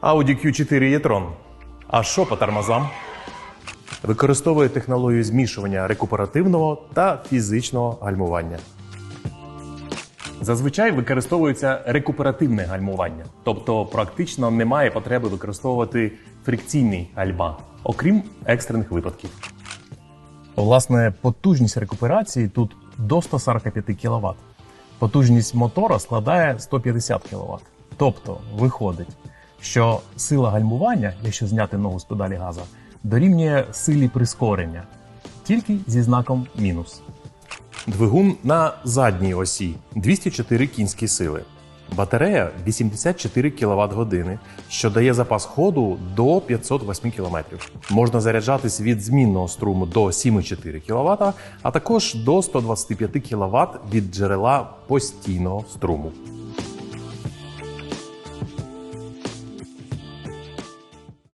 Audi Q4 e-tron. А що по тормозам? Використовує технологію змішування рекуперативного та фізичного гальмування. Зазвичай використовується рекуперативне гальмування, тобто практично немає потреби використовувати фрикційний гальма, окрім екстрених випадків. Власне, потужність рекуперації тут до 145 кВт. Потужність мотора складає 150 кВт. Тобто виходить, що сила гальмування, якщо зняти ногу з педалі газа, дорівнює силі прискорення, тільки зі знаком мінус. Двигун на задній осі 204 кінські сили. Батарея 84 кВт години, що дає запас ходу до 508 км. Можна заряджатись від змінного струму до 7,4 кВт, а також до 125 кВт від джерела постійного струму.